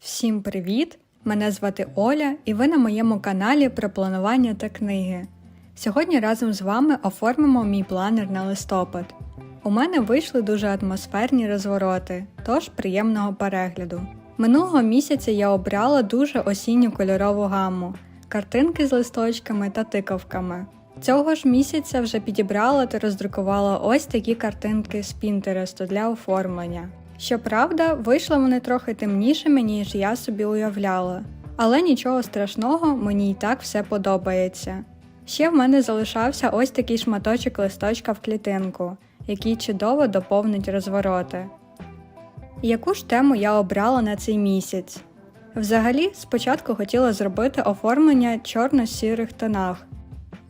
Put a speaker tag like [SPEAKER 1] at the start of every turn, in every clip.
[SPEAKER 1] Всім привіт! Мене звати Оля, і ви на моєму каналі про планування та книги. Сьогодні разом з вами оформимо мій планер на листопад. У мене вийшли дуже атмосферні розвороти, тож приємного перегляду. Минулого місяця я обрала дуже осінню кольорову гаму, картинки з листочками та тиковками. Цього ж місяця вже підібрала та роздрукувала ось такі картинки з Пінтересту для оформлення. Щоправда, вийшли вони трохи темнішими, ніж я собі уявляла. Але нічого страшного, мені і так все подобається. Ще в мене залишався ось такий шматочок листочка в клітинку, який чудово доповнить розвороти. Яку ж тему я обрала на цей місяць? Взагалі, спочатку хотіла зробити оформлення чорно-сірих тонах,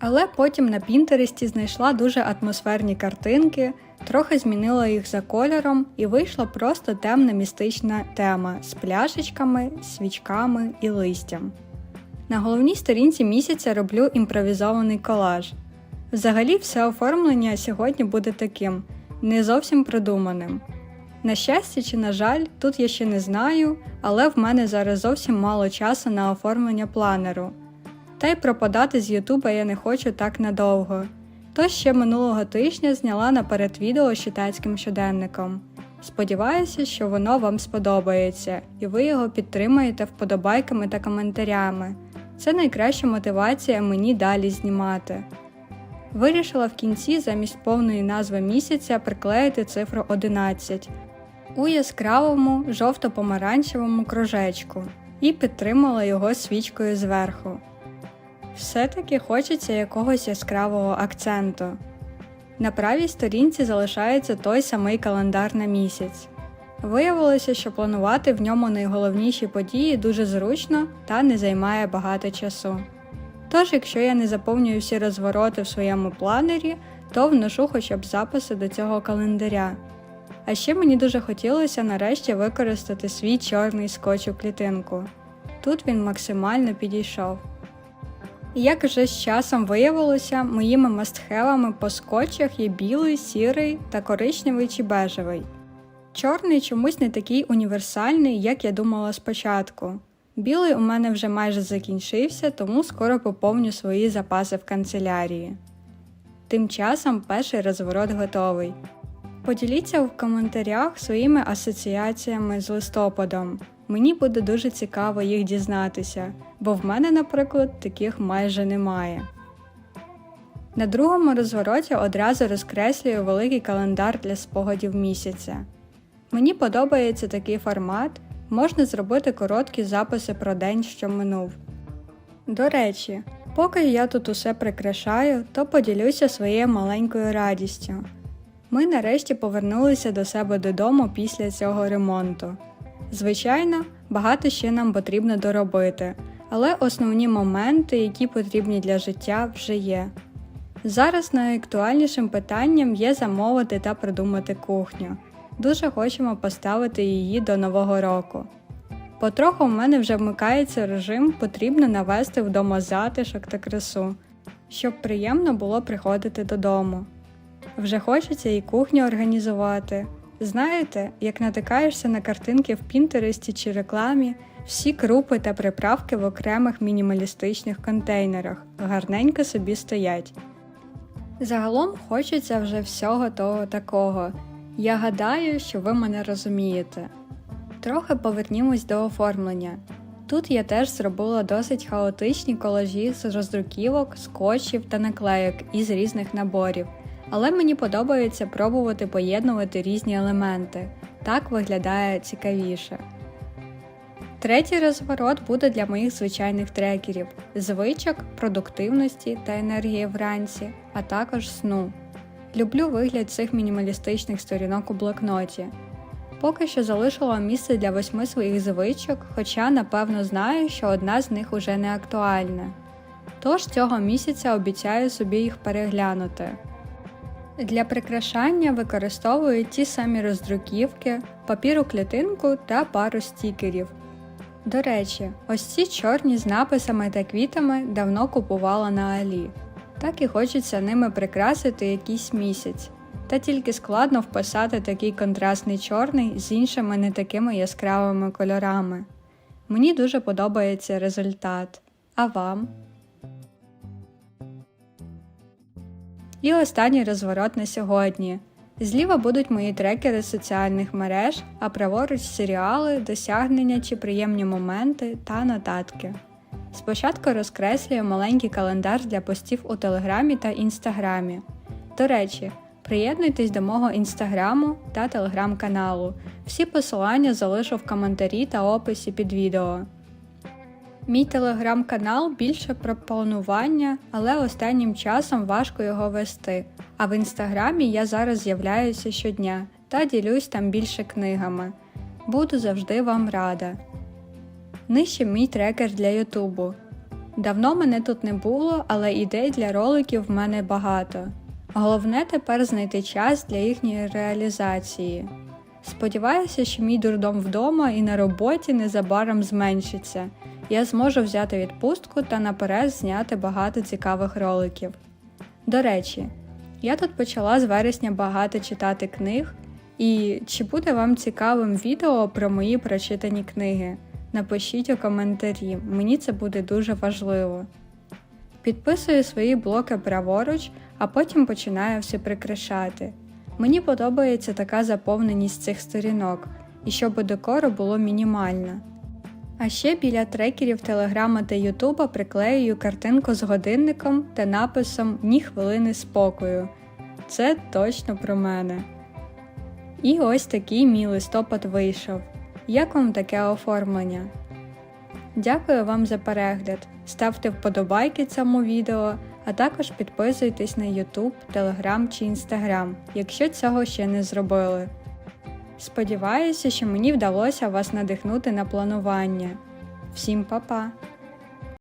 [SPEAKER 1] але потім на Пінтересті знайшла дуже атмосферні картинки, трохи змінила їх за кольором і вийшла просто темна містична тема з пляшечками, свічками і листям. На головній сторінці місяця роблю імпровізований колаж. Взагалі, все оформлення сьогодні буде таким, не зовсім продуманим. На щастя чи на жаль, тут я ще не знаю, але в мене зараз зовсім мало часу на оформлення планеру. Та й пропадати з Ютуба я не хочу так надовго. Тож ще минулого тижня зняла наперед відео з читацьким щоденником. Сподіваюся, що воно вам сподобається, і ви його підтримаєте вподобайками та коментарями. Це найкраща мотивація мені далі знімати. Вирішила в кінці замість повної назви місяця приклеїти цифру 11 у яскравому жовто-помаранчевому кружечку і підтримала його свічкою зверху. Все-таки хочеться якогось яскравого акценту. На правій сторінці залишається той самий календар на місяць. Виявилося, що планувати в ньому найголовніші події дуже зручно та не займає багато часу. Тож, якщо я не заповнюю всі розвороти в своєму планері, то вношу хоча б записи до цього календаря. А ще мені дуже хотілося нарешті використати свій чорний скотч у клітинку. Тут він максимально підійшов. Як вже з часом виявилося, моїми мастхевами по скотчах є білий, сірий та коричневий чи бежевий. Чорний чомусь не такий універсальний, як я думала спочатку. Білий у мене вже майже закінчився, тому скоро поповню свої запаси в канцелярії. Тим часом перший розворот готовий. Поділіться в коментарях своїми асоціаціями з листопадом. Мені буде дуже цікаво їх дізнатися, бо в мене, наприклад, таких майже немає. На другому розвороті одразу розкреслюю великий календар для спогадів місяця. Мені подобається такий формат, можна зробити короткі записи про день, що минув. До речі, поки я тут усе прикрашаю, то поділюся своєю маленькою радістю. Ми нарешті повернулися до себе додому після цього ремонту. Звичайно, багато ще нам потрібно доробити, але основні моменти, які потрібні для життя, вже є. Зараз найактуальнішим питанням є замовити та придумати кухню. Дуже хочемо поставити її до Нового року. Потроху в мене вже вмикається режим, потрібно навести вдома затишок та красу, щоб приємно було приходити додому. Вже хочеться і кухню організувати. Знаєте, як натикаєшся на картинки в Пінтересті чи рекламі, всі крупи та приправки в окремих мінімалістичних контейнерах гарненько собі стоять. Загалом хочеться вже всього того такого. Я гадаю, що ви мене розумієте. Трохи повернімось до оформлення. Тут я теж зробила досить хаотичні колажі з роздруківок, скотчів та наклейок із різних наборів, але мені подобається пробувати поєднувати різні елементи. Так виглядає цікавіше. Третій розворот буде для моїх звичайних трекерів звичок, продуктивності та енергії вранці, а також сну. Люблю вигляд цих мінімалістичних сторінок у блокноті. Поки що залишила місце для восьми своїх звичок, хоча напевно знаю, що одна з них уже не актуальна. Тож цього місяця обіцяю собі їх переглянути. Для прикрашання використовую ті самі роздруківки, папіру клітинку та пару стікерів. До речі, ось ці чорні з написами та квітами давно купувала на Алі. Так і хочеться ними прикрасити якийсь місяць. Та тільки складно вписати такий контрастний чорний з іншими не такими яскравими кольорами. Мені дуже подобається результат. А вам? І останній розворот на сьогодні. Зліва будуть мої трекери соціальних мереж, а праворуч серіали, досягнення чи приємні моменти та нотатки. Спочатку розкреслюю маленький календар для постів у Телеграмі та Інстаграмі. До речі, приєднуйтесь до мого інстаграму та телеграм-каналу. Всі посилання залишу в коментарі та описі під відео. Мій телеграм-канал більше про планування, але останнім часом важко його вести. А в інстаграмі я зараз з'являюся щодня та ділюсь там більше книгами. Буду завжди вам рада. Нижче мій трекер для Ютубу. Давно мене тут не було, але ідей для роликів в мене багато. Головне тепер знайти час для їхньої реалізації. Сподіваюся, що мій дурдом вдома і на роботі незабаром зменшиться. Я зможу взяти відпустку та наперед зняти багато цікавих роликів. До речі, я тут почала з вересня багато читати книг, і чи буде вам цікавим відео про мої прочитані книги? Напишіть у коментарі, мені це буде дуже важливо. Підписую свої блоки праворуч, а потім починаю все прикрашати. Мені подобається така заповненість цих сторінок, і щоб декору було мінімально. А ще біля трекерів Телеграма та Ютуба приклеюю картинку з годинником та написом Ні хвилини спокою. Це точно про мене. І ось такий мій листопад вийшов. Як вам таке оформлення? Дякую вам за перегляд. Ставте вподобайки цьому відео, а також підписуйтесь на YouTube, Telegram чи Instagram, якщо цього ще не зробили. Сподіваюся, що мені вдалося вас надихнути на планування. Всім па-па!